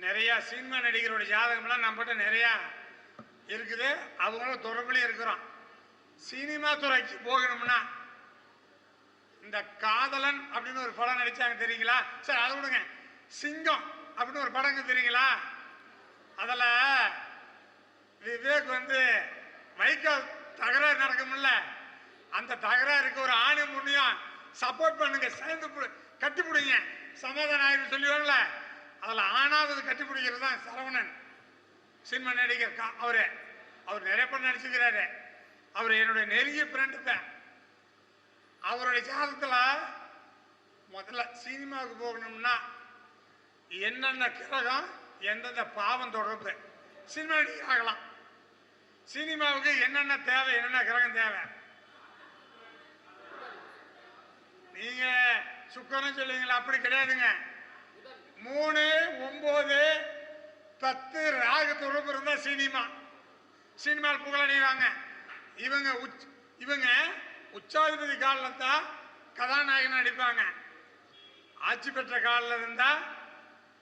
நிறையா சினிமா நடிகருடைய ஜாதகம்லாம் நம்மகிட்ட நிறையா இருக்குது. அவங்களும் தொடர்புலையும் இருக்கிறோம். சினிமா துறைக்கு போகணும்னா இந்த காதலன் அப்படின்னு ஒரு படம் நடிச்சாங்க தெரியுங்களா? சரி அதை விடுங்க. சிங்கம் அப்படின்னு ஒரு படங்க தெரியுங்களா? அதில் விவேக் வந்து வைக்கோல் தகராறு நடக்கும்ல அந்த தகராறுக்கு ஒரு ஆணை முன்னியும் சப்போர்ட் பண்ணுங்க. சேர்ந்து பு- கட்டி பிடிங்க சமாதானம் ஆயிரம் சொல்லுவாங்கல்ல. அதில் ஆணாவது கட்டிப்பிடிக்கிறது தான் சரவணன். சினிமா நடிகர் கா- அவரு. அவர் நிறைய பேர் நடிச்சுக்கிறாரு அவர் என்னுடைய நெருங்கிய ஃப்ரெண்டு தான் அவருடைய ஜாதகத்தில் முதல்ல சினிமாவுக்கு போகணும்னா என்னென்ன கிரகம் எந்தெந்த பாவம் தொடர்பு சினிமா நடிகர் ஆகலாம். சினிமாவுக்கு என்னென்ன தேவை என்னென்ன கிரகம் தேவை? நீங்க சுக்கரம் சொல்லுவீங்களா அப்படி கிடையாதுங்க. மூணு ஒன்பது பத்து ராகு தொடர்பு இருந்தால் சினிமா. சினிமாவில் புகழடைவாங்க இவங்க உச் இவங்க உச்சாதிபதி காலில் தான் கதாநாயகன் நடிப்பாங்க ஆட்சி பெற்ற காலில் இருந்தால்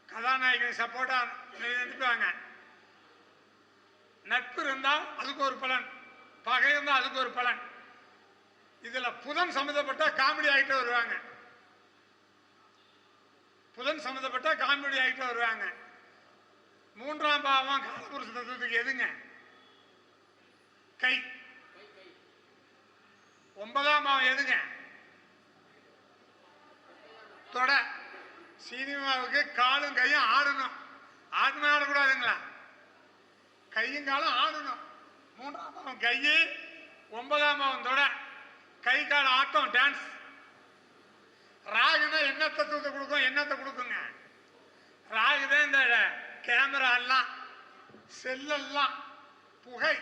கதாநாயகன் சப்போர்ட்டா நடிப்பாங்க நட்பு இருந்தால் அதுக்கு ஒரு பலன். பகை இருந்தால் அதுக்கு ஒரு பலன். இதில் புதன் சம்மந்தப்பட்ட காமெடி ஆகிட்டு வருவாங்க. புதன் சம்மந்தப்பட்ட காமெடி ஆகிட்டு வருவாங்க. மூன்றாம் பாவம் காலபுருஷ தத்துவத்துக்கு எதுங்க? கை. ஒன்பதாம் பாவம் எதுங்க? தொட. சினிமாவுக்கு காலும் கையும் ஆடணும். ஆடணும் ஆடக்கூடாதுங்களா கையும் காலும் ஆடணும். மூன்றாம் பாவம் கை ஒன்பதாம் பாவம் தொட. கை கால் ஆட்டம் டான்ஸ் ராகுனா என்ன தத்துவத்தை கொடுக்கும் என்னத்தை கொடுக்குங்க? ராகுதான் இந்த கேமரா எல்லாம் செல்லெல்லாம் புகை.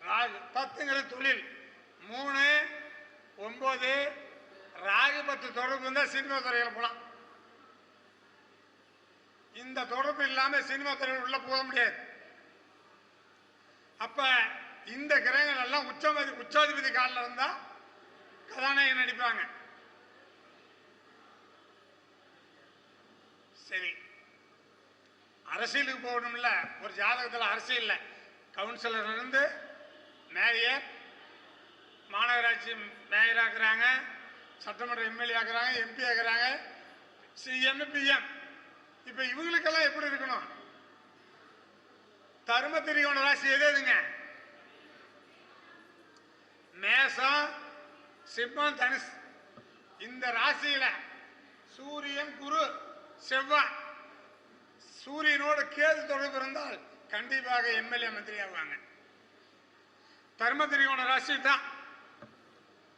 ராகு பத்துங்கிற தொழில். மூணு ஒன்பது ராகு பத்து தொடர்பு இருந்தால் சினிமா துறையில் போகலாம் இந்த தொடர்பு இல்லாமல் சினிமா துறையில் உள்ள போக முடியாது. அப்ப இந்த கிரகங்கள் எல்லாம் உச்சமதி உச்சாதிபதி காலில் இருந்தால் கதாநாயகன் நடிப்பாங்க. சரி. அரசியலுக்கு போகணும்ல. ஒரு ஜாதகத்தில் அரசியல்ல கவுன்சிலர் இருந்து மேயர் மாநகராட்சி மேயர் ஆக்குறாங்க சட்டமன்ற எம்எல்ஏ ஆக்குறாங்க எம்பி ஆக்குறாங்க சிஎம் பிஎம். இப்போ இவங்களுக்கெல்லாம் எப்படி இருக்கணும்? தரும திரிகோண ராசி எது எதுங்க? மேசம் சிம்மம் தனுஷ் இந்த ராசியில சூரியன் குரு செவ்வாய். சூரியனோட கேது தொடர்பு இருந்தால் கண்டிப்பாக எம்எல்ஏ மந்திரி ஆவாங்க. தர்ம ராசி தான்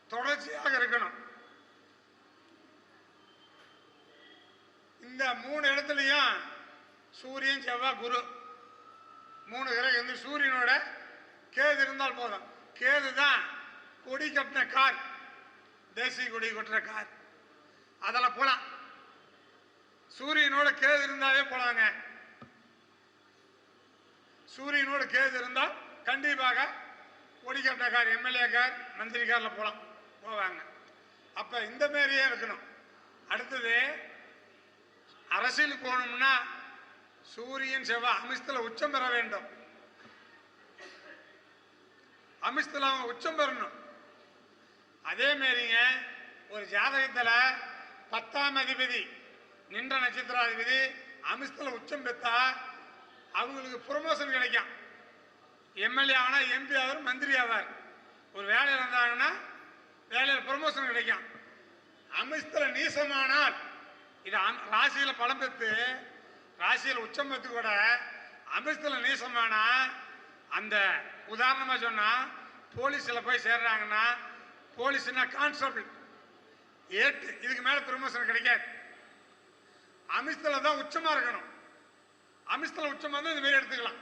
தொடர்ச்சியாக இருக்கணும். இந்த மூணு இடத்துலையும் சூரியன் செவ்வாய் குரு மூணு கிரகம் வந்து சூரியனோட கேது இருந்தால் போதும். கேது தான் கொடி கட்டின கார். தேசிய கொடி கொட்டுற கார். அதில் போலாம். சூரியனோட கேது இருந்தாவே போலாங்க. சூரியனோட கேது இருந்தால் கண்டிப்பாக கொடி எம்எல்ஏக்கார் மந்திரிக்காரில் போகலாம் போவாங்க. அப்போ இந்த மாதிரியே இருக்கணும். அடுத்தது அரசியல் போகணும்னா சூரியன் செவ்வாய் அமிஸ்தில் உச்சம் பெற வேண்டும். அமிஸ்தில் அவங்க உச்சம் பெறணும். அதே மாரிங்க ஒரு ஜாதகத்தில் பத்தாம் அதிபதி நின்ற நட்சத்திராதிபதி அமிஸ்தில் உச்சம் பெற்றா அவங்களுக்கு ப்ரொமோஷன் கிடைக்கும். எம்எல்ஏ ஆனால் எம்பி ஆவார் மந்திரி ஆவார். ஒரு வேலையில் இருந்தாங்கன்னா வேலையில் ப்ரொமோஷன் கிடைக்கும். அமிஸ்தில் நீசமானால் இது ராசியில் பலம் பெற்று ராசியில் உச்சம் பெற்று கூட அமிஸ்தில் நீசமானா அந்த உதாரணமாக சொன்னால் போலீஸில் போய் சேர்றாங்கன்னா போலீஸ்னா கான்ஸ்டபிள் ஏட்டு இதுக்கு மேலே ப்ரமோஷன் கிடைக்காது. அமிஸ்தல தான் உச்சமா இருக்கணும். அமிஸ்தல உச்சமா இருந்தா இந்த மாதிரி எடுத்துக்கலாம்.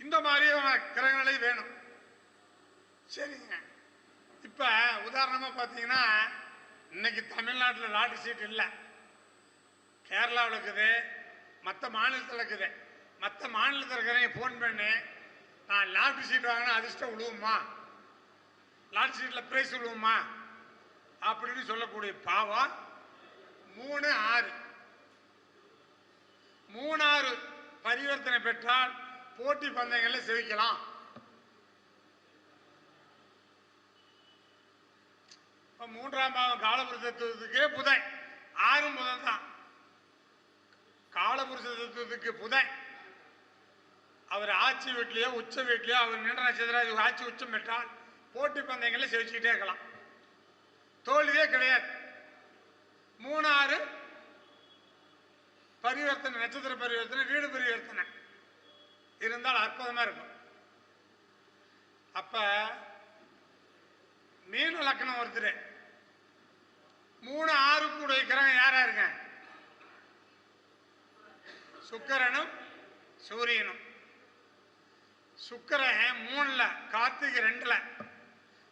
இந்த மாதிரியான கிரகநிலை வேணும். சரிங்க. இப்ப உதாரணமா பார்த்தீங்கன்னா இன்னைக்கு தமிழ்நாட்டில் லாட்டரி சீட் இல்லை. கேரளாவில் இருக்குது மற்ற மாநிலத்தில் இருக்குது. மற்ற மாநிலத்தில் இருக்கிறவங்க ஃபோன் பண்ணி நான் லாட்டரி சீட் வாங்கினா அதிர்ஷ்டம் விழுவுமா லாட்டரி சீட்டில் ப்ரைஸ் விழுவுமா அப்படின்னு சொல்லக்கூடிய பாவம் மூணு ஆறு. மூணாறு பரிவர்த்தனை பெற்றால் போட்டி பந்தயங்களில் செவிக்கலாம். மூன்றாம் பாகம் காலபுருஷ தத்துவத்துக்கு புதன் ஆறும் புதன் தான் காலபுருஷ தத்துவத்துக்கு புதன் அவர் ஆட்சி வீட்லையோ உச்ச வீட்லையோ அவர் நின்ற நட்சத்திர ஆட்சி உச்சம் பெற்றால் போட்டி பந்தயங்களில் செவிச்சுக்கிட்டே இருக்கலாம். தோல்வியே கிடையாது. மூணு ஆறு பரிவர்த்தனை நட்சத்திர பரிவர்த்தனை வீடு பரிவர்த்தனை. இருந்தால் அற்புதமா இருக்கும். அப்ப மீன லக்கணம் ஒருத்தர். மூணு ஆறு கூட கிரகம் யாரா இருங்க சுக்கரனும் சூரியனும். சுக்கிரன் மூணுல கார்த்திகை ரெண்டுல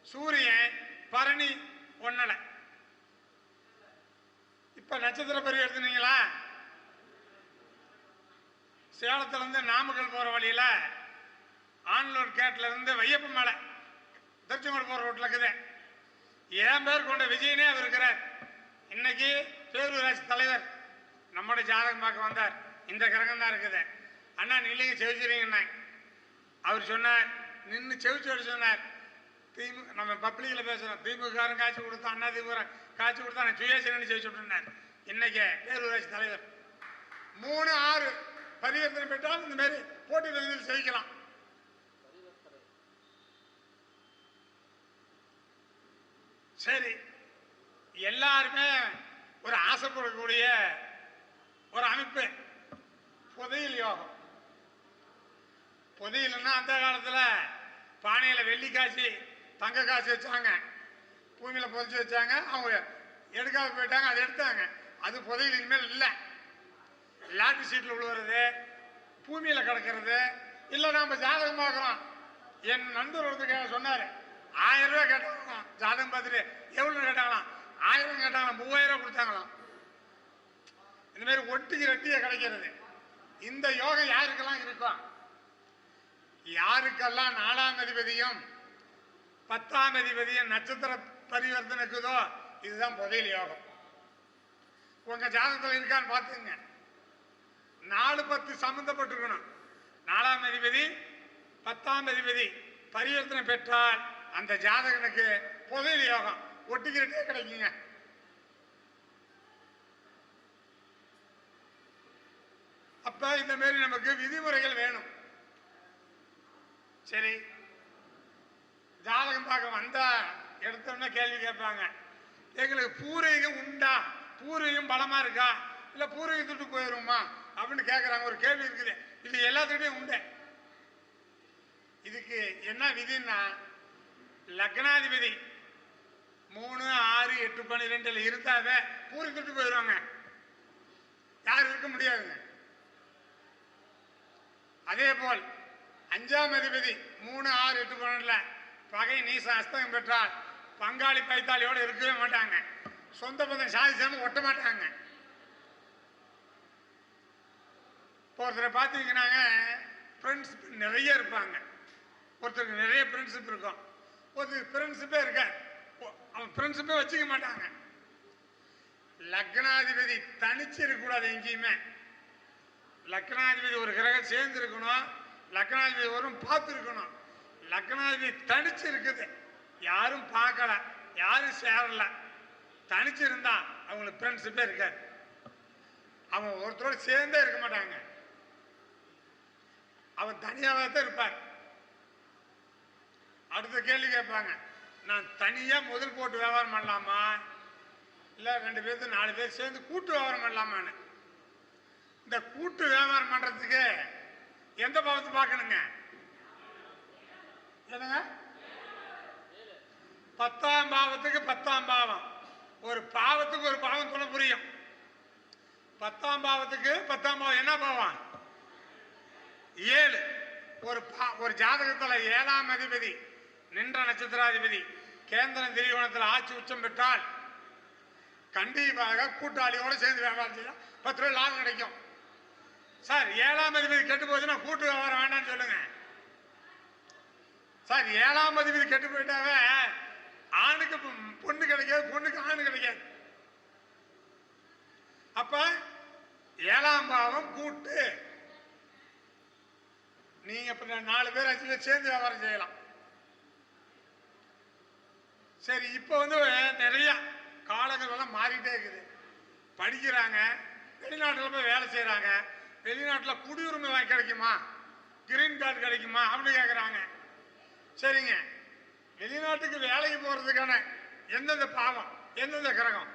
சூரியன் பரணி ஒண்ணுல. இப்ப நட்சத்திர பரிவர்த்தனைங்களா சேலத்துல இருந்து நாமக்கல் போற வழியில ஆன்லோட் கேட்ல இருந்து வையப்ப மலை திருச்செங்கோடு போற ரோட்ல இருக்குது. என் பேர் கொண்ட விஜயனே அவர் இருக்கிறார். இன்னைக்கு பேரூராட்சி தலைவர் நம்முடைய ஜாதகம் பார்க்க வந்தார். இந்த கிரகம் தான் இருக்குது. அண்ணா நில்லுங்க செவிச்சுறீங்கண்ணா அவர் சொன்னார் நின்று செவிச்சு சொன்னார். திமுக நம்ம பப்ளிக்கில் பேசுகிறோம் திமுககாரன் காய்ச்சி கொடுத்தோம் அண்ணா திமுக காய்ச்சி கொடுத்தா நான் சுயேசனு செவிச்சு இருந்தேன் இன்னைக்கு பேரூராட்சி தலைவர். மூணு ஆறு பரிவர்த்தனை பெற்றால் இந்த மாதிரி போட்டி பகுதியில் ஜெயிக்கலாம். சரி எல்லாருமே ஒரு ஆசைப்படக்கூடிய ஒரு அமைப்பு புதையில் யோகம். புதையில்னா அந்த காலத்தில் பானையில் வெள்ளி காசு தங்க காசு வச்சாங்க. பூமியில் புதைச்சி வச்சாங்க. அவங்க எடுக்காம போயிட்டாங்க அதை எடுத்தாங்க. அது புதையில் இனிமேல் இல்லை. லாட்டு சீட்டில் விழுவுறது பூமியில் கிடக்கிறது இல்லை நாம் ஜாதகம் பார்க்குறோம். என் நண்பர் ஒருத்தர் சொன்னார் ஆயிரம் ரூபாய் கேட்டாங்களாம். ஜாதகம் பார்த்துட்டு எவ்வளோ கேட்டாங்களாம். ஆயிரம் கேட்டாங்களாம் மூவாயிரம் ரூபாய் கொடுத்தாங்களாம். இந்த மாதிரி ஒட்டிக்கு ரெட்டிய கிடைக்கிறது. இந்த யோகம் யாருக்கெல்லாம் இருக்கும் யாருக்கெல்லாம் நாலாம் அதிபதியும் பத்தாம் அதிபதியும் நட்சத்திர பரிவர்த்தனை இருக்குதோ இதுதான் புதையல் யோகம் உங்க ஜாதகத்தில் இருக்கான்னு பார்த்துங்க நாலு பத்து சம்பந்தப்பட்டிருக்கணும். நாலாம் அதிபதி பத்தாம் அதிபதி பரிவர்த்தனை பெற்றால் அந்த ஜாதகனுக்கு புதையல் யோகம் ஒட்டிக்கிட்டே கிடைக்குங்க. அப்ப இந்த மாதிரி நமக்கு விதிமுறைகள் வேணும். சரி. ஜாதகம் பார்க்க வந்தா எடுத்தோம்னா கேள்வி கேட்பாங்க. எங்களுக்கு பூர்வீகம் உண்டா? பூர்வீகம் பலமாக இருக்கா? இல்லை பூர்வீகத்துட்டு போயிருமா அப்படின்னு கேட்குறாங்க ஒரு கேள்வி இருக்குது. இது எல்லாத்துக்கிட்டையும் உண்டு. இதுக்கு என்ன விதின்னா லக்னாதிபதி மூணு ஆறு எட்டு பன்னிரெண்டில் இருந்தாவே பூர்வீகத்துட்டு போயிடுவாங்க யாரும் இருக்க முடியாதுங்க. அதே போல் அஞ்சாம் அதிபதி மூணு ஆறு எட்டு பன்னெண்டுல பகை நீச அஸ்தகம் பெற்றால் பங்காளி பைத்தாளியோடு இருக்கவே மாட்டாங்க. சொந்த பந்தம் சாதிச்சாம ஒட்ட மாட்டாங்க. இப்போ ஒருத்தரை பார்த்தீங்கன்னாங்க ஃப்ரெண்ட்ஷிப் நிறைய இருப்பாங்க. ஒருத்தருக்கு நிறைய ஃப்ரெண்ட்ஷிப் இருக்கும். ஒருத்தருக்கு ஃப்ரெண்ட்ஷிப்பே இருக்காது அவன் ஃப்ரெண்ட்ஷிப்பே வச்சுக்க மாட்டாங்க. லக்னாதிபதி தனிச்சு இருக்கக்கூடாது எங்கேயுமே. லக்னாதிபதி ஒரு கிரகம் சேர்ந்து இருக்கணும் லக்னாதிபதி வரும் பார்த்துருக்கணும். லக்னாதிபதி தனிச்சு இருக்குது யாரும் பார்க்கல யாரும் சேரல. தனிச்சு இருந்தா அவங்களுக்கு ஃப்ரெண்ட்ஸுமே இருக்கார் அவன் ஒருத்தரோட சேர்ந்தே இருக்க மாட்டாங்க. அவன் தனியாகவே தான் இருப்பார். அடுத்த கேள்வி கேட்பாங்க நான் தனியாக முதல் போட்டு வியாபாரம் பண்ணலாமா? இல்லை ரெண்டு பேர்த்து நாலு பேர் சேர்ந்து கூட்டு வியாபாரம் பண்ணலாமான்னு? இந்த கூட்டு வியாபாரம் பண்ணுறதுக்கு எந்த பாவத்தை பார்க்கணுங்க? என்னங்க? பத்தாம் பாவத்துக்கு பத்தாம் பாவம். ஒரு பாவத்துக்கு ஒரு பாவம் சொல்ல புரியும். பத்தாம் பாவத்துக்கு பத்தாம் பாவம் என்ன பாவம்? ஏழு. ஒரு பா- ஒரு ஜாதகத்தில் ஏழாம் அதிபதி நின்ற நட்சத்திராதிபதி கேந்திரன் திரிகோணத்தில் ஆட்சி உச்சம் பெற்றால் கண்டிப்பாக கூட்டாளியோடு சேர்ந்து வியாபாரம் செய்யலாம். பத்து ரூபாய் லாபம் கிடைக்கும். சார் ஏழாம் அதிபதி கெட்டு போச்சுன்னா கூட்டு வியாபாரம் வேண்டாம்னு சொல்லுங்க. சார் ஏழாம் அதிபதி கெட்டு போயிட்டாவே ஆணுக்கு பொண்ணு கிடைக்காது பொண்ணுக்கு ஆணு கிடைக்காது. அப்ப ஏழாம் பாவம் கூட்டு. நீங்க நாலு பேர் அஞ்சு பேர் சேர்ந்து வியாபாரம் செய்யலாம். சரி இப்போ வந்து நிறைய காலங்கள் எல்லாம் மாறிட்டே இருக்குது. படிக்கிறாங்க வெளிநாட்டில் போய் வேலை செய்கிறாங்க வெளிநாட்டில் குடியுரிமை வாங்கி கிடைக்குமா? கிரீன் கார்டு கிடைக்குமா? அப்படின்னு கேட்குறாங்க சரிங்க. வெளிநாட்டுக்கு வேலைக்கு போகிறதுக்கான எந்தெந்த பாவம் எந்தெந்த கிரகம்?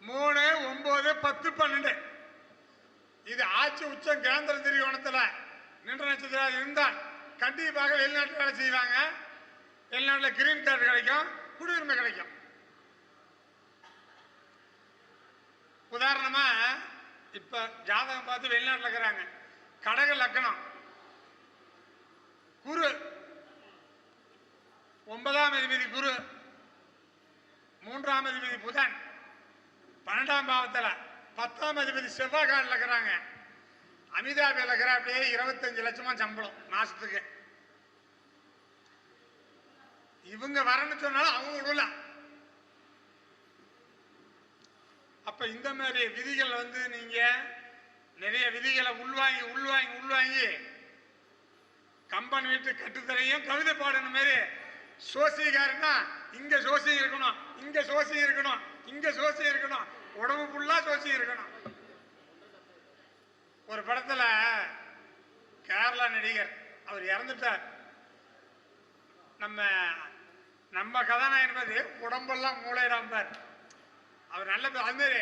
மூணு ஒன்பது பத்து பன்னெண்டு. இது ஆட்சி உச்சம் கேந்திர திரிகோணத்தில் நின்ற நட்சத்திரம் இருந்தால் கண்டிப்பாக வெளிநாட்டில் வேலை செய்வாங்க. வெளிநாட்டில் கிரீன் கார்டு கிடைக்கும் குடியுரிமை கிடைக்கும். உதாரணமா இப்ப ஜாதகம் பார்த்து வெளிநாட்டில் இருக்கிறாங்க. கடக லக்கணம். குரு ஒன்பதாம் அதிபதி குரு மூன்றாம் அதிபதி புதன். பன்னெண்டாம் பாவத்தில் பத்தாம் அதிபதி செவ்வாய் காலில் இருக்கிறாங்க. அமிதாப் இருக்கிற அப்படியே இருபத்தஞ்சு லட்சமா சம்பளம் மாசத்துக்கு. இவங்க வரணும்னு சொன்னாலும் அவங்க விடல. அப்ப இந்த மாதிரி விதிகள் வந்து நீங்க நிறைய விதிகளை உள்வாங்கி உள்வாங்கி உள்வாங்கி கம்பன் வீட்டு கட்டுத்தரையும் கவிதை பாடணும் மாரி. சோசியக்காரன்னா இங்க சோசியம் இருக்கணும் இங்க சோசியம் இருக்கணும் இங்க சோசியம் இருக்கணும். உடம்பு ஃபுல்லா சோசியம் இருக்கணும். ஒரு படத்துல கேரளா நடிகர் அவர் இறந்துட்டார். நம்ம நம்ம கதாநாயகன் பத்தி உடம்பெல்லாம் மூளையிடாம்பார் அவர் நல்ல அது மாதிரி